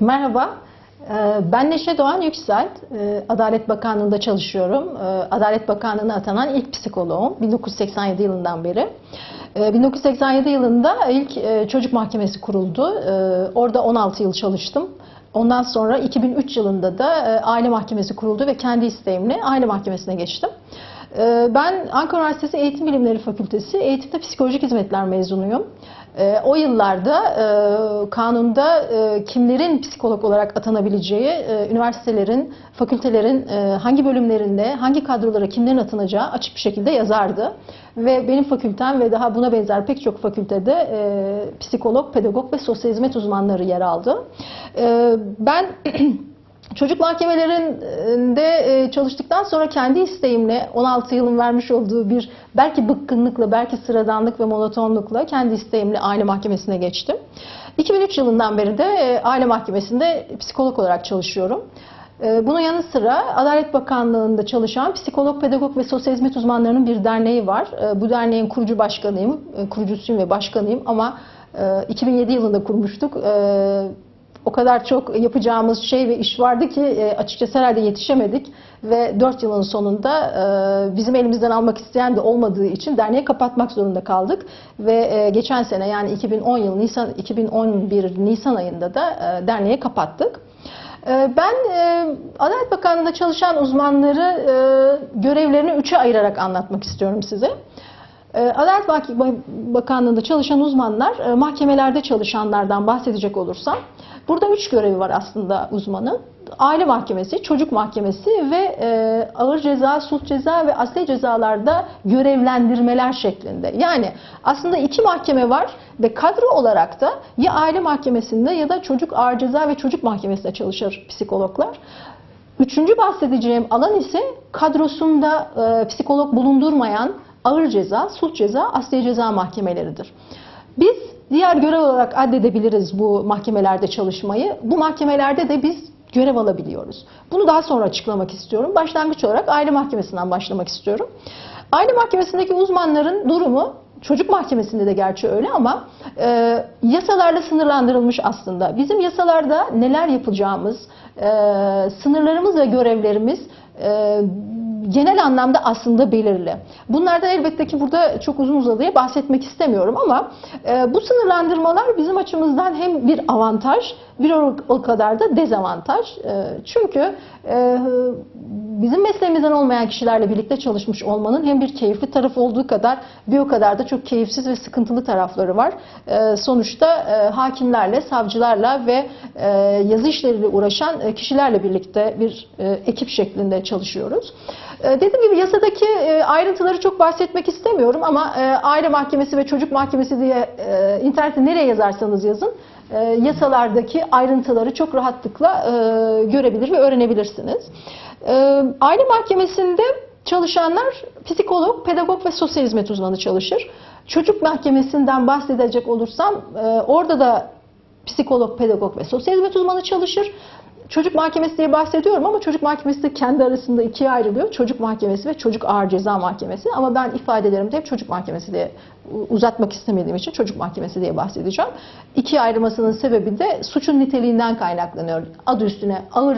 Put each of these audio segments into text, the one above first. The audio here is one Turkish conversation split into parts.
Merhaba, Ee, ben Neşe Doğan Yüksel. Ee, Adalet Bakanlığı'nda çalışıyorum. Ee, Adalet Bakanlığı'na atanan ilk psikoloğum 1987 yılından beri. Ee, 1987 yılında ilk e, çocuk mahkemesi kuruldu. Orada 16 yıl çalıştım. Ondan sonra 2003 yılında da e, aile mahkemesi kuruldu ve kendi isteğimle aile mahkemesine geçtim. Ee, Ben Ankara Üniversitesi Eğitim Bilimleri Fakültesi Eğitimde Psikolojik Hizmetler mezunuyum. Ee, O yıllarda e, kanunda e, kimlerin psikolog olarak atanabileceği, e, üniversitelerin, fakültelerin hangi bölümlerinde, hangi kadrolara kimlerin atanacağı açık bir şekilde yazardı. Ve benim fakültem ve daha buna benzer pek çok fakültede psikolog, pedagog ve sosyal hizmet uzmanları yer aldı. E, Ben Çocuk mahkemelerinde e, çalıştıktan sonra kendi isteğimle 16 yılın vermiş olduğu bir belki bıkkınlıkla, belki sıradanlık ve monotonlukla kendi isteğimle aile mahkemesine geçtim. 2003 yılından beri de e, aile mahkemesinde psikolog olarak çalışıyorum. E, Bunun yanı sıra Adalet Bakanlığı'nda çalışan psikolog, pedagog ve sosyal hizmet uzmanlarının bir derneği var. Bu derneğin kurucu başkanıyım, kurucusuyum ve başkanıyım ama e, 2007 yılında kurmuştuk. O kadar çok yapacağımız şey ve iş vardı ki e, açıkçası herhalde yetişemedik ve 4 yılın sonunda e, bizim elimizden almak isteyen de olmadığı için derneği kapatmak zorunda kaldık ve e, geçen sene yani 2010 yıl Nisan 2011 Nisan ayında da derneği kapattık. Ben Adalet Bakanlığı'nda çalışan uzmanları görevlerini üçe ayırarak anlatmak istiyorum size. E, Adalet Bak- Bakanlığı'nda çalışan uzmanlar, e, mahkemelerde çalışanlardan bahsedecek olursam, burada üç görevi var aslında uzmanın. Aile mahkemesi, çocuk mahkemesi ve e, ağır ceza, sulh ceza ve asli cezalarda görevlendirmeler şeklinde. Yani aslında iki mahkeme var ve kadro olarak da ya aile mahkemesinde ya da çocuk ağır ceza ve çocuk mahkemesinde çalışır psikologlar. Üçüncü bahsedeceğim alan ise kadrosunda e, psikolog bulundurmayan ağır ceza, sulh ceza, asliye ceza mahkemeleridir. Biz diğer görev olarak addedebiliriz bu mahkemelerde çalışmayı. Bu mahkemelerde de biz görev alabiliyoruz. Bunu daha sonra açıklamak istiyorum. Başlangıç olarak aile mahkemesinden başlamak istiyorum. Aile mahkemesindeki uzmanların durumu Çocuk mahkemesinde de gerçi öyle ama e, yasalarla sınırlandırılmış aslında. Bizim yasalarda neler yapacağımız, e, sınırlarımız ve görevlerimiz e, genel anlamda aslında belirli. Bunlardan elbette ki burada çok uzun uzadıya bahsetmek istemiyorum ama e, bu sınırlandırmalar bizim açımızdan hem bir avantaj bir o, kadar da dezavantaj. E, çünkü e, bizim mesleğimizden olmayan kişilerle birlikte çalışmış olmanın hem bir keyifli tarafı olduğu kadar bir o kadar da çok keyifsiz ve sıkıntılı tarafları var. E, sonuçta e, hakimlerle, savcılarla ve e, yazı işleriyle uğraşan e, kişilerle birlikte bir e, ekip şeklinde çalışıyoruz. E, Dediğim gibi yasadaki e, ayrıntıları çok bahsetmek istemiyorum ama e, aile mahkemesi ve çocuk mahkemesi diye e, internette nereye yazarsanız yazın yasalardaki ayrıntıları çok rahatlıkla görebilir ve öğrenebilirsiniz. Aile mahkemesinde çalışanlar psikolog, pedagog ve sosyal hizmet uzmanı çalışır. Çocuk mahkemesinden bahsedecek olursam orada da psikolog, pedagog ve sosyal hizmet uzmanı çalışır. Çocuk mahkemesi diye bahsediyorum ama çocuk mahkemesi de kendi arasında ikiye ayrılıyor. Çocuk mahkemesi ve çocuk ağır ceza mahkemesi. Ama ben ifadelerimde hep çocuk mahkemesi diye uzatmak istemediğim için çocuk mahkemesi diye bahsedeceğim. İkiye ayrılmasının sebebi de suçun niteliğinden kaynaklanıyor. Adı üstüne ağır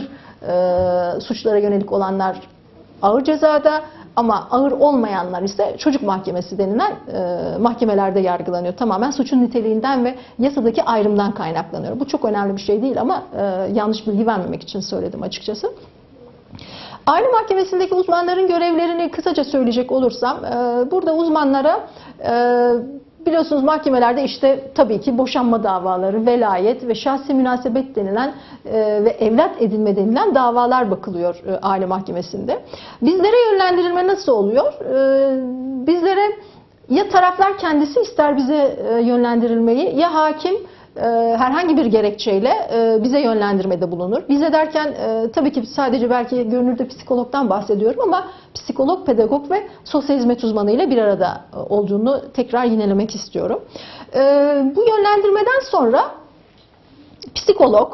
e, suçlara yönelik olanlar ağır cezada ama ağır olmayanlar ise çocuk mahkemesi denilen e, mahkemelerde yargılanıyor. Tamamen suçun niteliğinden ve yasadaki ayrımdan kaynaklanıyor. Bu çok önemli bir şey değil ama e, yanlış bilgi vermemek için söyledim açıkçası. Aile mahkemesindeki uzmanların görevlerini kısaca söyleyecek olursam, e, burada uzmanlara e, biliyorsunuz mahkemelerde işte tabii ki boşanma davaları, velayet ve şahsi münasebet denilen e, ve evlat edinme denilen davalar bakılıyor e, aile mahkemesinde. Bizlere yönlendirilme nasıl oluyor? E, Bizlere ya taraflar kendisi ister bize e, yönlendirilmeyi ya hakim herhangi bir gerekçeyle e, bize yönlendirmede bulunur. Bize derken e, tabii ki sadece belki görünürde psikologdan bahsediyorum ama psikolog, pedagog ve sosyal hizmet uzmanı ile bir arada e, olduğunu tekrar yinelemek istiyorum. E, Bu yönlendirmeden sonra psikolog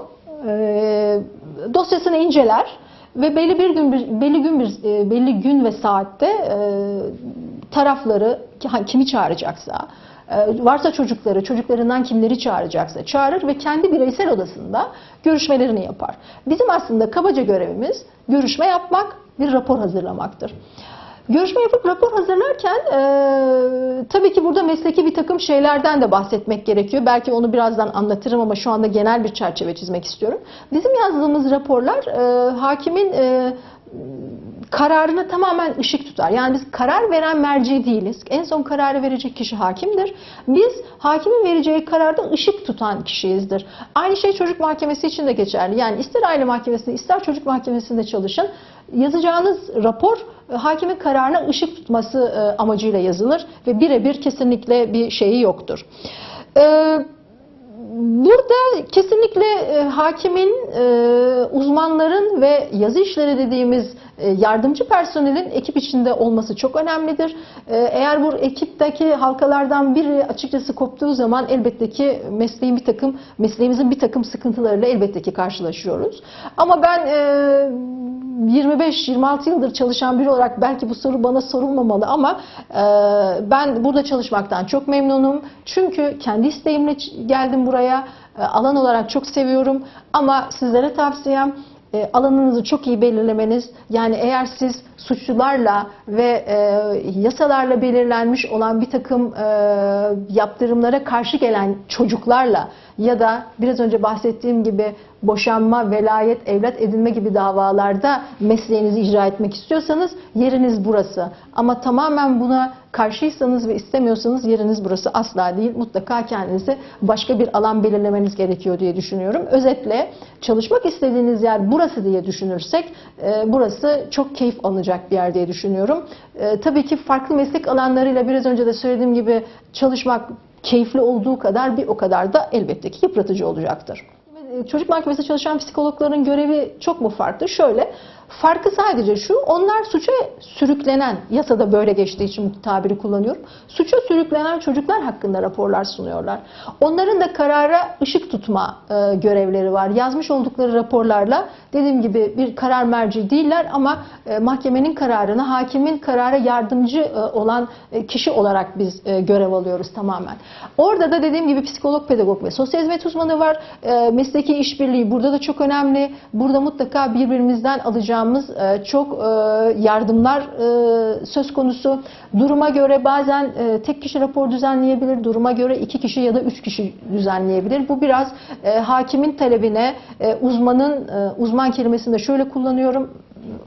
e, dosyasını inceler ve belli bir gün belli gün bir e, belli gün ve saatte e, tarafları kimi çağıracaksa E, varsa çocukları, çocuklarından kimleri çağıracaksa çağırır ve kendi bireysel odasında görüşmelerini yapar. Bizim aslında kabaca görevimiz görüşme yapmak, bir rapor hazırlamaktır. Görüşme yapıp rapor hazırlarken e, tabii ki burada mesleki bir takım şeylerden de bahsetmek gerekiyor. Belki onu birazdan anlatırım ama şu anda genel bir çerçeve çizmek istiyorum. Bizim yazdığımız raporlar e, hakimin e, kararına tamamen ışık tutar. Yani biz karar veren merci değiliz. En son kararı verecek kişi hakimdir. Biz hakimin vereceği kararda ışık tutan kişiyizdir. Aynı şey çocuk mahkemesi için de geçerli. Yani ister aile mahkemesinde ister çocuk mahkemesinde çalışın. Yazacağınız rapor e, hakimin kararına ışık tutması e, amacıyla yazılır ve birebir kesinlikle bir şeyi yoktur. Ee, Burada kesinlikle e, hakimin, e, uzmanların ve yazı işleri dediğimiz yardımcı personelin ekip içinde olması çok önemlidir. E, eğer bu ekipteki halkalardan biri açıkçası koptuğu zaman elbette ki mesleğin bir takım mesleğimizin bir takım sıkıntılarıyla elbette ki karşılaşıyoruz. Ama ben e, 25-26 yıldır çalışan biri olarak belki bu soru bana sorulmamalı ama e, ben burada çalışmaktan çok memnunum. Çünkü kendi isteğimle geldim buraya. E, alan olarak çok seviyorum ama sizlere tavsiyem e, alanınızı çok iyi belirlemeniz. Yani eğer siz suçlularla ve e, yasalarla belirlenmiş olan bir takım e, yaptırımlara karşı gelen çocuklarla ya da biraz önce bahsettiğim gibi boşanma, velayet, evlat edinme gibi davalarda mesleğinizi icra etmek istiyorsanız yeriniz burası. Ama tamamen buna karşıysanız ve istemiyorsanız yeriniz burası asla değil. Mutlaka kendinize başka bir alan belirlemeniz gerekiyor diye düşünüyorum. Özetle çalışmak istediğiniz yer burası diye düşünürsek e, burası çok keyif alınacak bir yer diye düşünüyorum. E, tabii ki farklı meslek alanlarıyla biraz önce de söylediğim gibi çalışmak keyifli olduğu kadar bir o kadar da elbette ki yıpratıcı olacaktır. Çocuk mahkemesinde çalışan psikologların görevi çok mu farklı? Şöyle, farkı sadece şu, onlar suça sürüklenen, yasada böyle geçtiği için bu tabiri kullanıyorum, suça sürüklenen çocuklar hakkında raporlar sunuyorlar. Onların da karara ışık tutma e, görevleri var. Yazmış oldukları raporlarla dediğim gibi bir karar merci değiller ama e, mahkemenin kararına, hakimin karara yardımcı e, olan e, kişi olarak biz e, görev alıyoruz tamamen. Orada da dediğim gibi psikolog, pedagog ve sosyal hizmet uzmanı var. E, Mesleki işbirliği burada da çok önemli. Burada mutlaka birbirimizden alacağımız e, çok e, yardımlar e, söz konusu. Duruma göre bazen tek kişi rapor düzenleyebilir, duruma göre iki kişi ya da üç kişi düzenleyebilir. Bu biraz hakimin talebine, uzmanın, uzman kelimesini de şöyle kullanıyorum.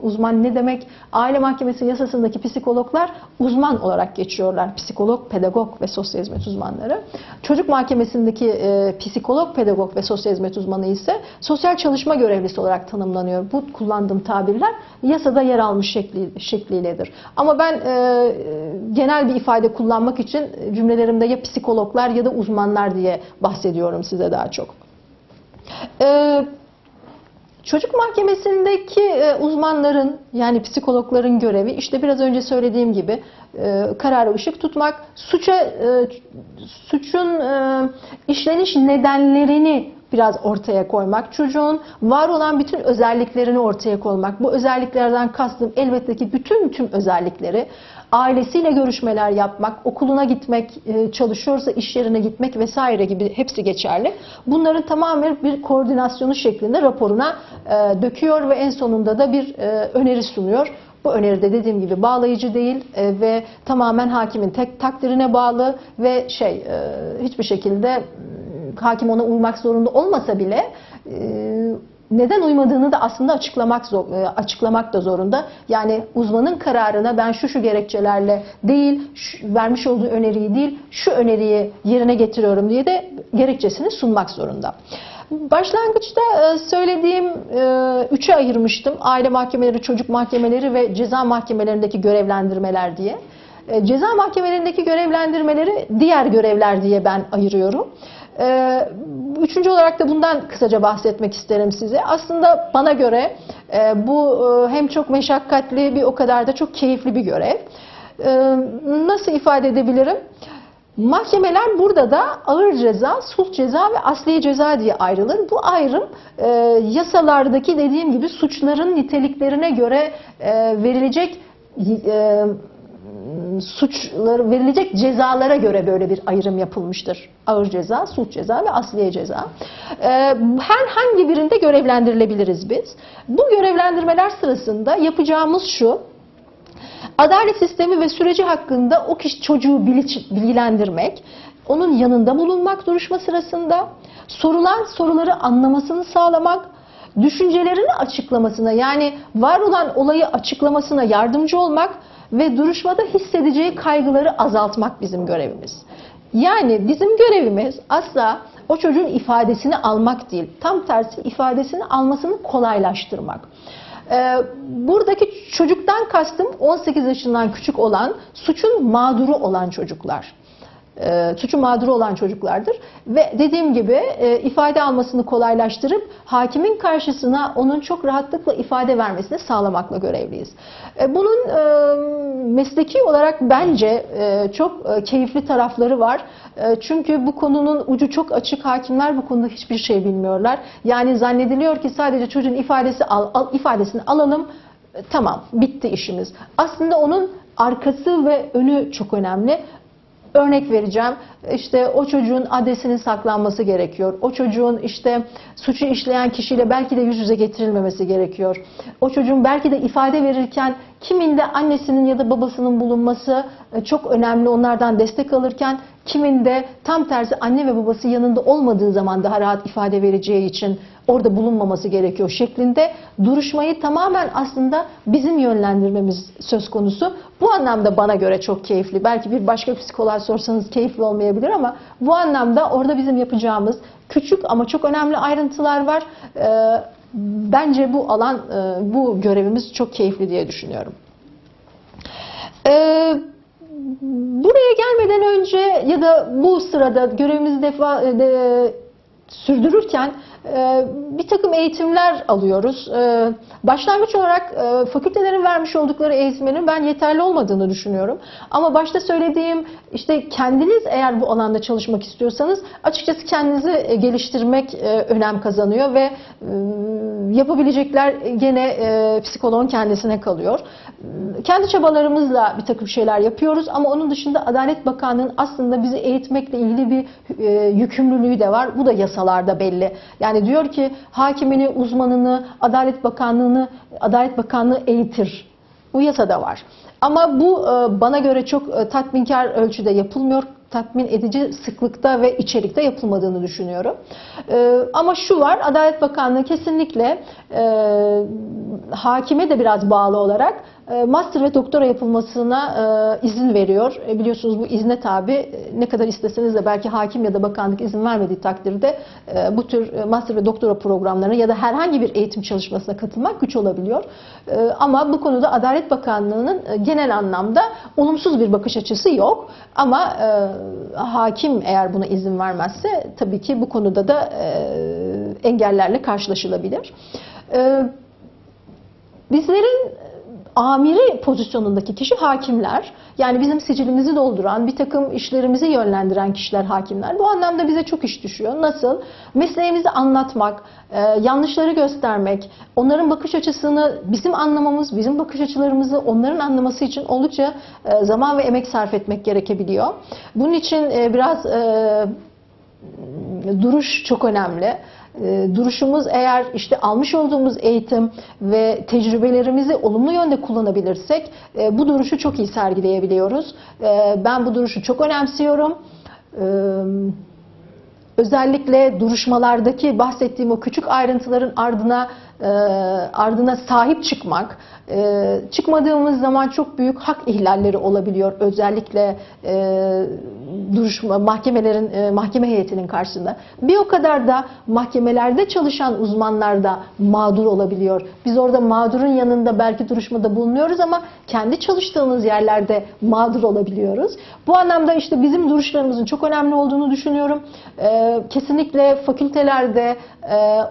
Uzman ne demek? Aile mahkemesi yasasındaki psikologlar uzman olarak geçiyorlar. Psikolog, pedagog ve sosyal hizmet uzmanları. Çocuk mahkemesindeki e, psikolog, pedagog ve sosyal hizmet uzmanı ise sosyal çalışma görevlisi olarak tanımlanıyor. Bu kullandığım tabirler yasada yer almış şekli, şekliyledir. Ama ben e, genel bir ifade kullanmak için cümlelerimde ya psikologlar ya da uzmanlar diye bahsediyorum size daha çok. E, Çocuk mahkemesindeki e, uzmanların yani psikologların görevi işte biraz önce söylediğim gibi e, karara ışık tutmak, suça e, suçun işleniş nedenlerini biraz ortaya koymak, çocuğun var olan bütün özelliklerini ortaya koymak. Bu özelliklerden kastım elbette ki bütün tüm özellikleri ailesiyle görüşmeler yapmak, okuluna gitmek, e, çalışıyorsa iş yerine gitmek vesaire gibi hepsi geçerli. Bunların tamamen bir koordinasyonu şeklinde raporuna e, döküyor ve en sonunda da bir e, öneri sunuyor. Bu öneride dediğim gibi bağlayıcı değil ve tamamen hakimin tek takdirine bağlı ve şey hiçbir şekilde hakim ona uymak zorunda olmasa bile neden uymadığını da aslında açıklamak zor- e, açıklamak da zorunda. Yani uzmanın kararına ben şu şu gerekçelerle değil, şu- vermiş olduğu öneriyi değil, şu öneriyi yerine getiriyorum diye de gerekçesini sunmak zorunda. Başlangıçta e, söylediğim e, üçe ayırmıştım. Aile mahkemeleri, çocuk mahkemeleri ve ceza mahkemelerindeki görevlendirmeler diye. Ceza mahkemelerindeki görevlendirmeleri diğer görevler diye ben ayırıyorum. E, Üçüncü olarak da bundan kısaca bahsetmek isterim size. Aslında bana göre e, bu e, hem çok meşakkatli bir o kadar da çok keyifli bir görev. E, Nasıl ifade edebilirim? Mahkemeler burada da ağır ceza, sulh ceza ve asliye ceza diye ayrılır. Bu ayrım e, yasalardaki dediğim gibi suçların niteliklerine göre e, verilecek e, suçları verilecek cezalara göre böyle bir ayrım yapılmıştır. Ağır ceza, suç ceza ve asliye ceza. Ee, herhangi birinde görevlendirilebiliriz biz. Bu görevlendirmeler sırasında yapacağımız şu, Adalet sistemi ve süreci hakkında o kişi çocuğu bilgilendirmek, onun yanında bulunmak duruşma sırasında, sorulan soruları anlamasını sağlamak, düşüncelerini açıklamasına yani var olan olayı açıklamasına yardımcı olmak ve duruşmada hissedeceği kaygıları azaltmak bizim görevimiz. Yani bizim görevimiz asla o çocuğun ifadesini almak değil, tam tersi ifadesini almasını kolaylaştırmak. Ee, buradaki çocuktan kastım 18 yaşından küçük olan, suçun mağduru olan çocuklar. Ee, suçun mağduru olan çocuklardır. Ve dediğim gibi e, ifade almasını kolaylaştırıp hakimin karşısına onun çok rahatlıkla ifade vermesini sağlamakla görevliyiz. E, bunun e, mesleki olarak bence e, çok e, keyifli tarafları var. E, çünkü bu konunun ucu çok açık. Hakimler bu konuda hiçbir şey bilmiyorlar. Yani zannediliyor ki sadece çocuğun ifadesi al, al- ifadesini alalım. e, Tamam, bitti işimiz. Aslında onun arkası ve önü çok önemli. Örnek vereceğim. İşte o çocuğun adresinin saklanması gerekiyor. O çocuğun işte suçu işleyen kişiyle belki de yüz yüze getirilmemesi gerekiyor. O çocuğun belki de ifade verirken kiminde annesinin ya da babasının bulunması e, çok önemli. Onlardan destek alırken kiminde tam tersi anne ve babası yanında olmadığı zaman daha rahat ifade vereceği için orada bulunmaması gerekiyor şeklinde duruşmayı tamamen aslında bizim yönlendirmemiz söz konusu. Bu anlamda bana göre çok keyifli. Belki bir başka psikoloğa sorsanız keyifli olmayabilir ama bu anlamda orada bizim yapacağımız küçük ama çok önemli ayrıntılar var. Ee, Bence bu alan, e, bu görevimiz çok keyifli diye düşünüyorum. Ee, Buraya gelmeden önce ya da bu sırada görevimizi defa, de, sürdürürken e, bir takım eğitimler alıyoruz. E, başlangıç olarak e, fakültelerin vermiş oldukları eğitimlerin ben yeterli olmadığını düşünüyorum. Ama başta söylediğim işte kendiniz eğer bu alanda çalışmak istiyorsanız açıkçası kendinizi e, geliştirmek e, önem kazanıyor ve e, yapabilecekler gene e, psikoloğun kendisine kalıyor. Kendi çabalarımızla bir takım şeyler yapıyoruz ama onun dışında Adalet Bakanlığı'nın aslında bizi eğitmekle ilgili bir e, yükümlülüğü de var. Bu da yasalarda belli. Yani diyor ki hakimini, uzmanını, Adalet Bakanlığı'nı, Adalet Bakanlığı eğitir. Bu yasada var. Ama bu e, bana göre çok e, tatminkar ölçüde yapılmıyor. Tatmin edici sıklıkta ve içerikte yapılmadığını düşünüyorum. E, Ama şu var, Adalet Bakanlığı kesinlikle e, hakime de biraz bağlı olarak master ve doktora yapılmasına e, izin veriyor. E, Biliyorsunuz bu izne tabi e, ne kadar isteseniz de belki hakim ya da bakanlık izin vermediği takdirde e, bu tür e, master ve doktora programlarına ya da herhangi bir eğitim çalışmasına katılmak güç olabiliyor. E, Ama bu konuda Adalet Bakanlığı'nın e, genel anlamda olumsuz bir bakış açısı yok. Ama e, hakim eğer buna izin vermezse tabii ki bu konuda da e, engellerle karşılaşılabilir. E, Bizlerin amiri pozisyonundaki kişi hakimler. Yani bizim sicilimizi dolduran, bir takım işlerimizi yönlendiren kişiler hakimler. Bu anlamda bize çok iş düşüyor. Nasıl? Mesleğimizi anlatmak, e, yanlışları göstermek, onların bakış açısını bizim anlamamız, bizim bakış açılarımızı onların anlaması için oldukça e, zaman ve emek sarf etmek gerekebiliyor. Bunun için e, biraz duruş çok önemli. E, Duruşumuz eğer işte almış olduğumuz eğitim ve tecrübelerimizi olumlu yönde kullanabilirsek e, bu duruşu çok iyi sergileyebiliyoruz. E, Ben bu duruşu çok önemsiyorum. E, Özellikle duruşmalardaki bahsettiğim o küçük ayrıntıların ardına e, ardına sahip çıkmak, e, çıkmadığımız zaman çok büyük hak ihlalleri olabiliyor. Özellikle e, duruşma mahkemelerin mahkeme heyetinin karşısında. Bir o kadar da mahkemelerde çalışan uzmanlar da mağdur olabiliyor. Biz orada mağdurun yanında belki duruşmada bulunuyoruz ama kendi çalıştığımız yerlerde mağdur olabiliyoruz. Bu anlamda işte bizim duruşlarımızın çok önemli olduğunu düşünüyorum. Kesinlikle fakültelerde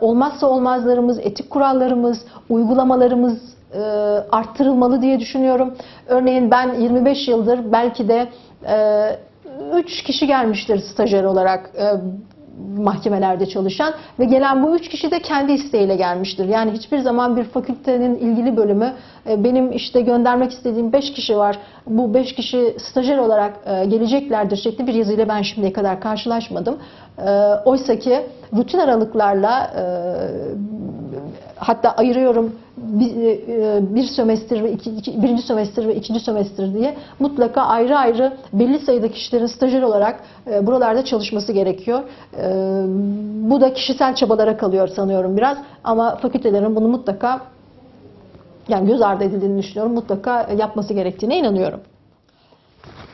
olmazsa olmazlarımız, etik kurallarımız, uygulamalarımız e, arttırılmalı diye düşünüyorum. Örneğin ben 25 yıldır belki de 3 kişi gelmiştir stajyer olarak. E, mahkemelerde çalışan ve gelen bu üç kişi de kendi isteğiyle gelmiştir. Yani hiçbir zaman bir fakültenin ilgili bölümü e, benim işte göndermek istediğim beş kişi var. Bu beş kişi stajyer olarak e, geleceklerdir şeklinde bir yazıyla ben şimdiye kadar karşılaşmadım. E, Oysa ki rutin aralıklarla e, hatta ayırıyorum bir, e, bir sömestr ve iki, iki- birinci sömestr ve ikinci sömestr diye mutlaka ayrı ayrı belli sayıda kişilerin stajyer olarak e, buralarda çalışması gerekiyor. E, Bu da kişisel çabalara kalıyor sanıyorum biraz ama fakültelerin bunu mutlaka yani göz ardı edildiğini düşünüyorum. Mutlaka yapması gerektiğine inanıyorum.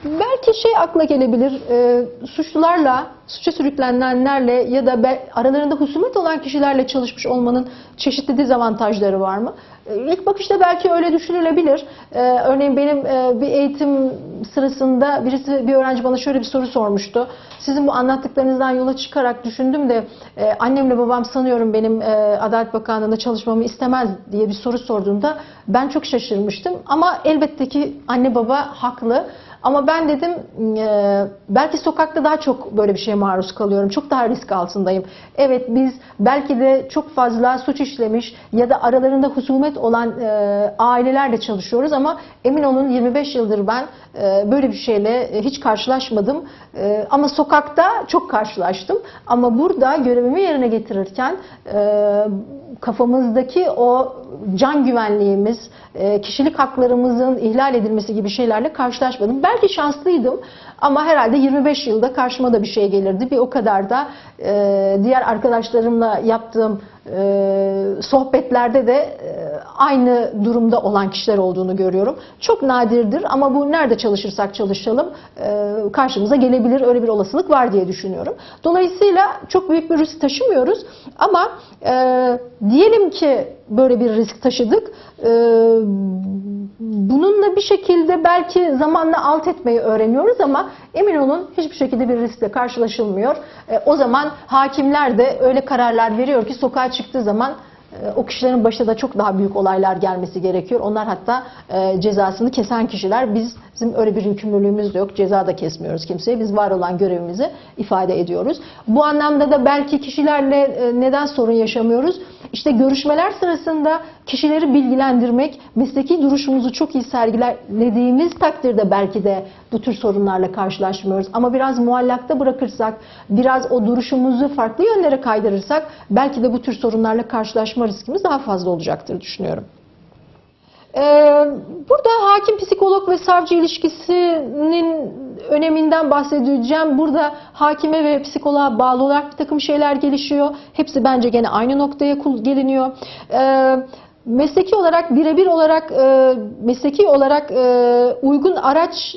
Belki şey akla gelebilir, e, suçlularla, suça sürüklenenlerle ya da be- aralarında husumet olan kişilerle çalışmış olmanın çeşitli dezavantajları var mı? E, ilk bakışta belki öyle düşünülebilir. E, örneğin benim e, bir eğitim sırasında birisi, bir öğrenci bana şöyle bir soru sormuştu. Sizin bu anlattıklarınızdan yola çıkarak düşündüm de e, annemle babam sanıyorum benim e, Adalet Bakanlığı'nda çalışmamı istemez diye bir soru sorduğunda ben çok şaşırmıştım. Ama elbette ki anne baba haklı. Ama ben dedim e, belki sokakta daha çok böyle bir şeye maruz kalıyorum. Çok daha risk altındayım. Evet biz belki de çok fazla suç işlemiş ya da aralarında husumet olan e, ailelerle çalışıyoruz ama emin olun 25 yıldır ben e, böyle bir şeyle e, hiç karşılaşmadım. E, ama sokakta çok karşılaştım. Ama burada görevimi yerine getirirken e, kafamızdaki o can güvenliğimiz, e, kişilik haklarımızın ihlal edilmesi gibi şeylerle karşılaşmadım. Belki şanslıydım ama herhalde 25 yılda karşıma da bir şey gelirdi. Bir o kadar da e, diğer arkadaşlarımla yaptığım e, sohbetlerde de e, aynı durumda olan kişiler olduğunu görüyorum. Çok nadirdir ama bu nerede çalışırsak çalışalım e, karşımıza gelebilir. Öyle bir olasılık var diye düşünüyorum. Dolayısıyla çok büyük bir risk taşımıyoruz ama e, diyelim ki böyle bir risk taşıdık. E, bir şekilde belki zamanla alt etmeyi öğreniyoruz ama emin olun hiçbir şekilde bir riskle karşılaşılmıyor. E, o zaman hakimler de öyle kararlar veriyor ki sokağa çıktığı zaman e, o kişilerin başına da çok daha büyük olaylar gelmesi gerekiyor. Onlar hatta e, cezasını kesen kişiler. Biz bizim öyle bir yükümlülüğümüz de yok. Ceza da kesmiyoruz kimseye. Biz var olan görevimizi ifade ediyoruz. Bu anlamda da belki kişilerle e, neden sorun yaşamıyoruz? İşte görüşmeler sırasında kişileri bilgilendirmek, mesleki duruşumuzu çok iyi sergilediğimiz takdirde belki de bu tür sorunlarla karşılaşmıyoruz. Ama biraz muallakta bırakırsak, biraz o duruşumuzu farklı yönlere kaydırırsak belki de bu tür sorunlarla karşılaşma riskimiz daha fazla olacaktır düşünüyorum. Ee, Burada hakim psikolog ve savcı ilişkisinin öneminden bahsedeceğim. Burada hakime ve psikoloğa bağlı olarak bir takım şeyler gelişiyor. Hepsi bence gene aynı noktaya geliniyor. Mesleki olarak birebir olarak e, mesleki olarak e, uygun araç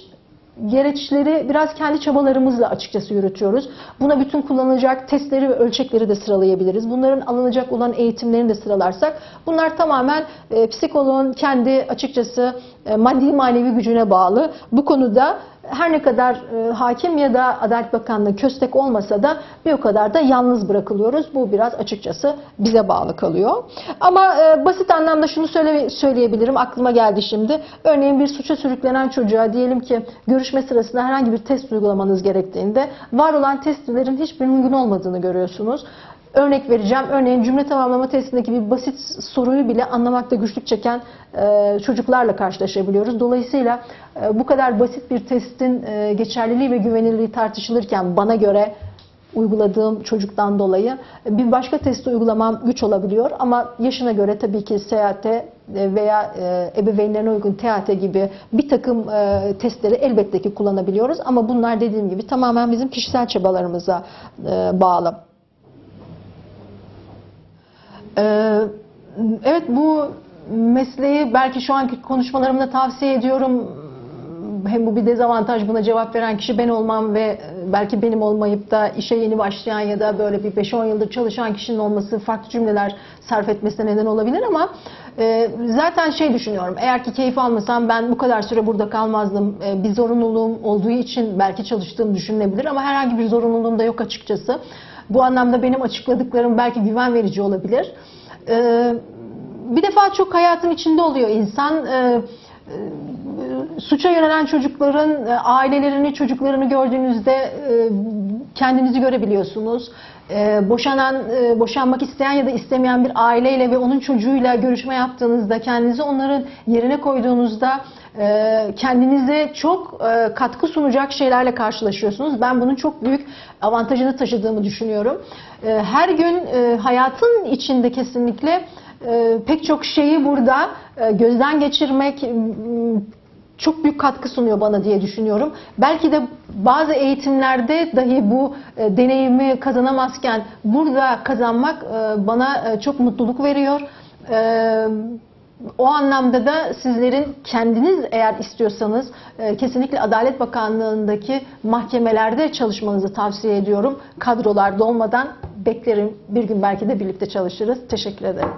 gereçleri biraz kendi çabalarımızla açıkçası yürütüyoruz. Buna bütün kullanılacak testleri ve ölçekleri de sıralayabiliriz. Bunların alınacak olan eğitimlerini de sıralarsak bunlar tamamen e, psikoloğun kendi açıkçası e, maddi manevi gücüne bağlı. Bu konuda her ne kadar e, hakim ya da Adalet Bakanlığı köstek olmasa da bir o kadar da yalnız bırakılıyoruz. Bu biraz açıkçası bize bağlı kalıyor. Ama e, basit anlamda şunu söyle, söyleyebilirim. Aklıma geldi şimdi. Örneğin bir suça sürüklenen çocuğa diyelim ki görüşme sırasında herhangi bir test uygulamanız gerektiğinde var olan testlerin hiçbirinin uygun olmadığını görüyorsunuz. Örnek vereceğim. Örneğin cümle tamamlama testindeki bir basit soruyu bile anlamakta güçlük çeken e, çocuklarla karşılaşabiliyoruz. Dolayısıyla e, bu kadar basit bir testin e, geçerliliği ve güvenilirliği tartışılırken bana göre uyguladığım çocuktan dolayı bir başka testi uygulamam güç olabiliyor ama yaşına göre tabii ki seyahate veya ebeveynlerine uygun TEAT gibi bir takım testleri elbette ki kullanabiliyoruz ama bunlar dediğim gibi tamamen bizim kişisel çabalarımıza bağlı. Ee, Evet bu mesleği belki şu anki konuşmalarımda tavsiye ediyorum. Hem bu bir dezavantaj buna cevap veren kişi ben olmam ve belki benim olmayıp da işe yeni başlayan ya da böyle bir 5-10 yıldır çalışan kişinin olması farklı cümleler sarf etmesine neden olabilir ama e, zaten şey düşünüyorum eğer ki keyif almasam ben bu kadar süre burada kalmazdım. E, bir zorunluluğum olduğu için belki çalıştığım düşünülebilir ama herhangi bir zorunluluğum da yok açıkçası. Bu anlamda benim açıkladıklarım belki güven verici olabilir. Ee, bir defa çok hayatın içinde oluyor insan. Ee, e, suça yönelen çocukların e, ailelerini, çocuklarını gördüğünüzde e, kendinizi görebiliyorsunuz. e, boşanan, boşanmak isteyen ya da istemeyen bir aileyle ve onun çocuğuyla görüşme yaptığınızda kendinizi onların yerine koyduğunuzda kendinize çok e, katkı sunacak şeylerle karşılaşıyorsunuz. Ben bunun çok büyük avantajını taşıdığımı düşünüyorum. E, her gün e, hayatın içinde kesinlikle e, pek çok şeyi burada gözden geçirmek çok büyük katkı sunuyor bana diye düşünüyorum. Belki de bazı eğitimlerde dahi bu deneyimi kazanamazken burada kazanmak bana çok mutluluk veriyor. O anlamda da sizlerin kendiniz eğer istiyorsanız e, kesinlikle Adalet Bakanlığı'ndaki mahkemelerde çalışmanızı tavsiye ediyorum. Kadrolar dolmadan beklerim. Bir gün belki de birlikte çalışırız. Teşekkür ederim.